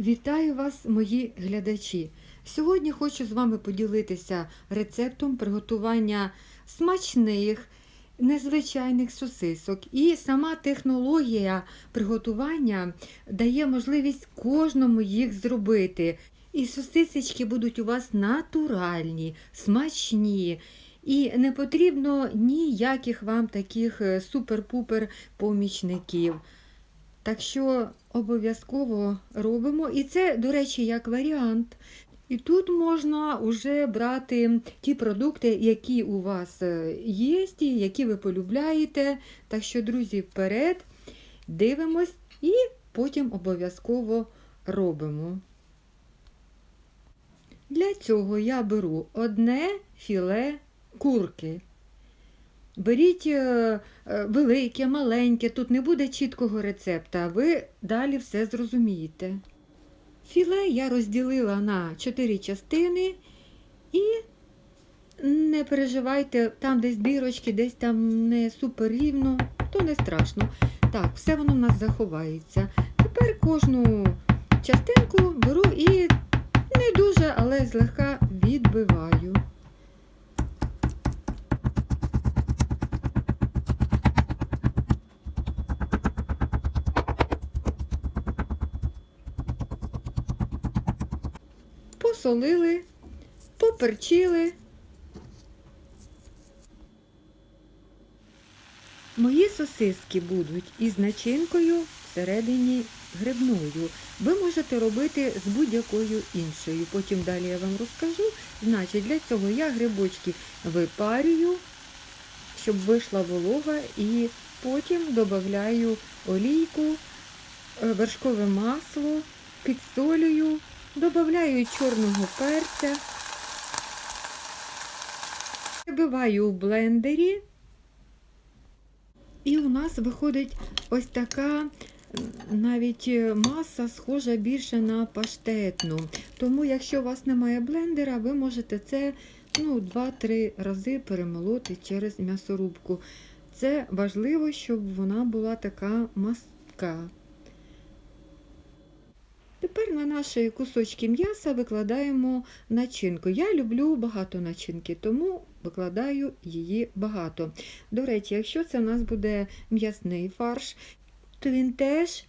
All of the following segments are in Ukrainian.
Вітаю вас, мої глядачі! Сьогодні хочу з вами поділитися рецептом приготування смачних, незвичайних сосисок. І сама технологія приготування дає можливість кожному їх зробити. І сосисочки будуть у вас натуральні, смачні. І не потрібно ніяких вам таких е, супер-пупер помічників. Так що обов'язково робимо. І це, до речі, як варіант. І тут можна вже брати ті продукти, які у вас е, є, які ви полюбляєте. Так що, друзі, вперед, дивимось і потім обов'язково робимо. Для цього я беру одне філе курки. Беріть е, велике, маленьке, тут не буде чіткого рецепта, ви далі все зрозумієте. Філе я розділила на 4 частини і не переживайте, там десь дірочки, десь там не супер рівно, то не страшно. Так, все воно в нас заховається. Тепер кожну частинку беру і не дуже, але злегка відбиваю. Посолили, поперчили. Мої сосиски будуть із начинкою всередині грибною. Ви можете робити з будь-якою іншою. Потім далі я вам розкажу. Значить, для цього я грибочки випарюю, щоб вийшла волога, і потім додаю олійку, е, вершкове масло, підсолюю. Добавляю чорного перця, вибиваю в блендері, і у нас виходить ось така навіть маса схожа більше на паштетну. Тому, якщо у вас немає блендера, ви можете це ну, 2-3 рази перемолоти через м'ясорубку. Це важливо, щоб вона була така мастка. Тепер на наші кусочки м'яса викладаємо начинку. Я люблю багато начинки, тому викладаю її багато. До речі, якщо це в нас буде м'ясний фарш, то він теж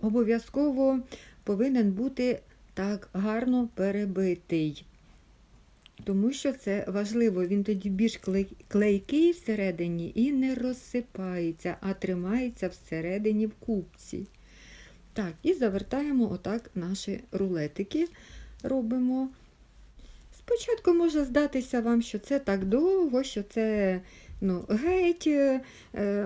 обов'язково повинен бути так гарно перебитий. Тому що це важливо, він тоді більш клейкий всередині і не розсипається, а тримається всередині в купці. Так, і завертаємо отак наші рулетики. Робимо. Спочатку може здатися вам, що це так довго, що це ну, геть е,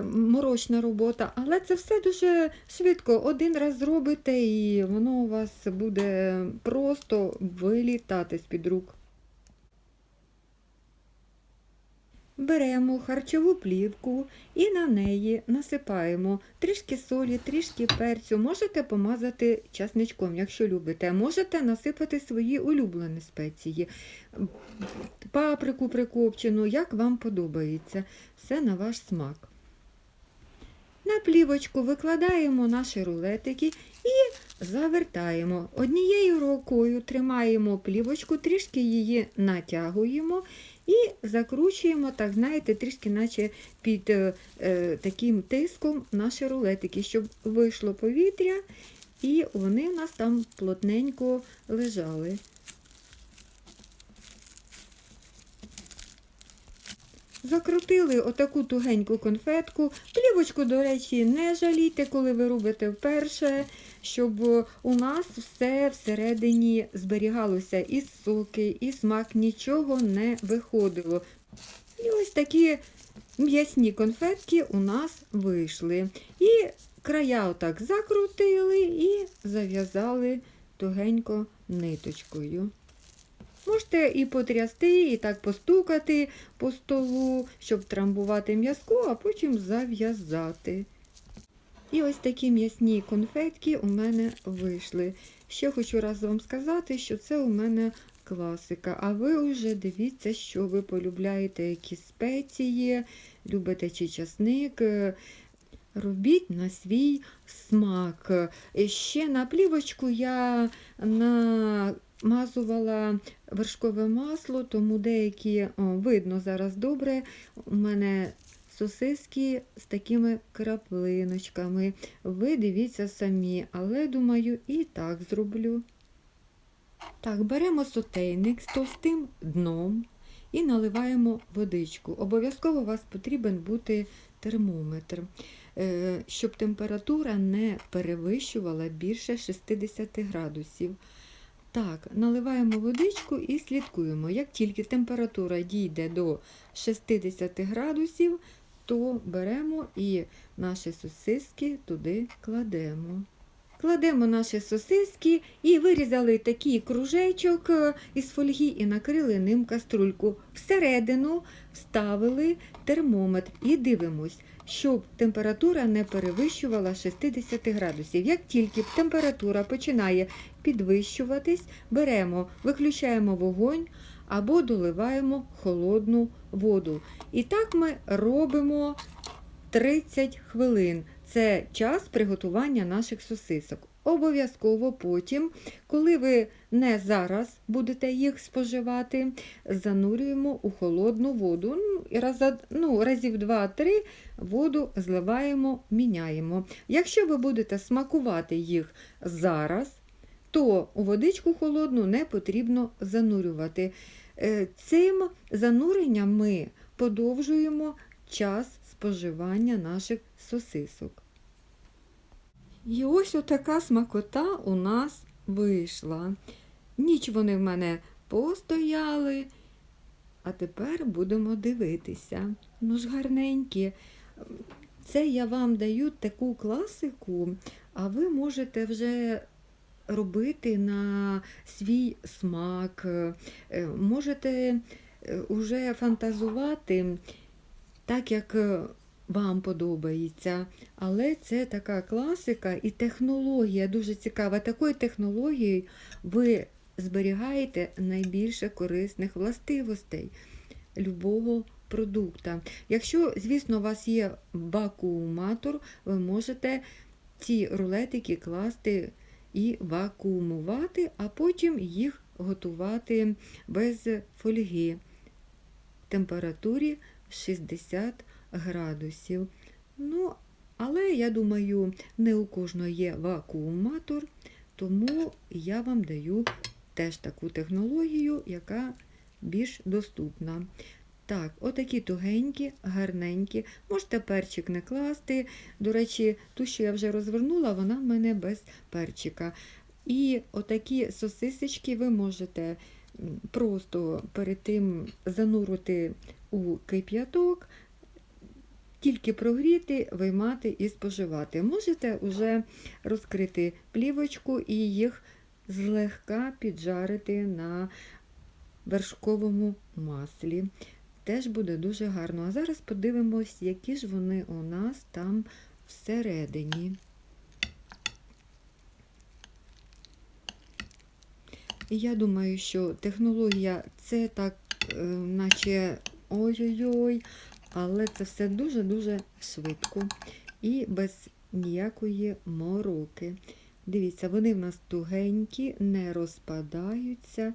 морочна робота, але це все дуже швидко. Один раз зробите, і воно у вас буде просто вилітати з-під рук. Беремо харчову плівку і на неї насипаємо трішки солі, трішки перцю. Можете помазати часничком, якщо любите. Можете насипати свої улюблені спеції, паприку прикопчену, як вам подобається. Все на ваш смак. На плівочку викладаємо наші рулетики і завертаємо. Однією рукою тримаємо плівочку, трішки її натягуємо. І закручуємо, так, знаєте, трішки наче під е, е, таким тиском наші рулетики, щоб вийшло повітря, і вони у нас там плотненько лежали. Закрутили отаку тугеньку конфетку. Плівочку, до речі, не жалійте, коли ви робите вперше, щоб у нас все всередині зберігалося і соки, і смак, нічого не виходило. І ось такі м'ясні конфетки у нас вийшли. І края отак закрутили і зав'язали тугенько ниточкою. Можете і потрясти, і так постукати по столу, щоб трамбувати м'язку, а потім зав'язати. І ось такі м'ясні конфетки у мене вийшли. Ще хочу раз вам сказати, що це у мене класика. А ви вже дивіться, що ви полюбляєте, які спеції, любите чи часник. робіть на свій смак. Ще на плівочку я намазувала вершкове масло, тому деякі о, видно зараз добре. У мене сосиски з такими краплиночками. Ви дивіться самі, але думаю, і так зроблю. Так, беремо сотейник з товстим дном і наливаємо водичку. Обов'язково у вас потрібен бути термометр, е, щоб температура не перевищувала більше 60 градусів. Так, наливаємо водичку і слідкуємо. Як тільки температура дійде до 60 градусів, то беремо і наші сосиски туди кладемо. Кладемо наші сосиски і вирізали такий кружечок е, із фольги і накрили ним каструльку. Всередину вставили термометр і дивимось, щоб температура не перевищувала 60 градусів. Як тільки температура починає підвищуватись, беремо, виключаємо вогонь або доливаємо холодну воду. І так ми робимо 30 хвилин. Це час приготування наших сосисок. Обов'язково потім, коли ви не зараз будете їх споживати, занурюємо у холодну воду. Ну, ну, разів 2-3 воду зливаємо, міняємо. Якщо ви будете смакувати їх зараз, то у водичку холодну не потрібно занурювати. Е, Цим зануренням ми подовжуємо час споживання наших сосисок. І ось отака смакота у нас вийшла. Ніч вони в мене постояли, а тепер будемо дивитися. Ну ж гарненькі. Це я вам даю таку класику, а ви можете вже робити на свій смак, Е, можете вже фантазувати так, як е, вам подобається. Але це така класика і технологія дуже цікава. Такою технологією ви зберігаєте найбільше корисних властивостей любого продукта. Якщо, звісно, у вас є вакууматор, ви можете ці рулетики класти і вакуумувати, а потім їх готувати без фольги в температурі 60 градусів. Ну, але я думаю, не у кожного є вакууматор, тому я вам даю теж таку технологію, яка більш доступна. Так, отакі тугенькі, гарненькі. Можете перчик не класти. До речі, ту, що я вже розвернула, вона в мене без перчика. І отакі сосисочки ви можете просто перед тим занурити у кип'яток, тільки прогріти, виймати і споживати. Можете вже розкрити плівочку і їх злегка піджарити на вершковому маслі. Теж буде дуже гарно. А зараз подивимось, які ж вони у нас там всередині. І я думаю, що технологія це так, е, наче ой-ой-ой, але це все дуже-дуже швидко і без ніякої мороки. Дивіться, вони в нас тугенькі, не розпадаються.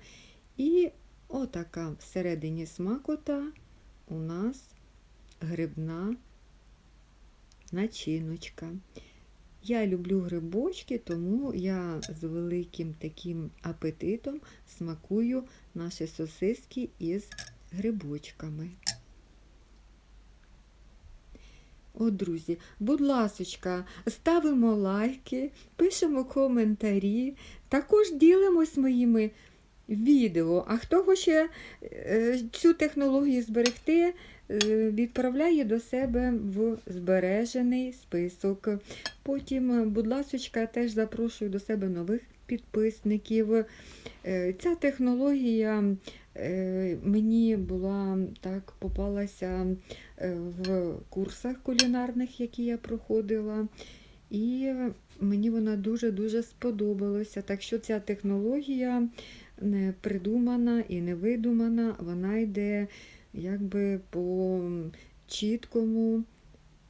І отака всередині смакота у нас грибна начиночка. Я люблю грибочки, тому я з великим таким апетитом смакую наші сосиски із грибочками. О, друзі, будь ласочка, ставимо лайки, пишемо коментарі, також ділимось моїми відео. А хто хоче е, цю технологію зберегти, е, відправляє до себе в збережений список. Потім, будь ласочка, теж запрошую до себе нових підписників. Е, ця технологія мені була так попалася в курсах кулінарних, які я проходила. І мені вона дуже-дуже сподобалася. Так що ця технологія не придумана і не видумана, вона йде якби по чіткому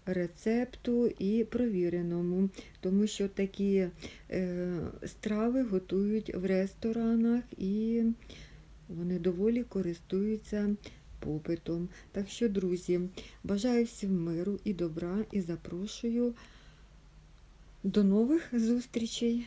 рецепту і провіреному, тому що такі е, страви готують в ресторанах і вони доволі користуються попитом. Так що, друзі, бажаю всім миру і добра і запрошую до нових зустрічей.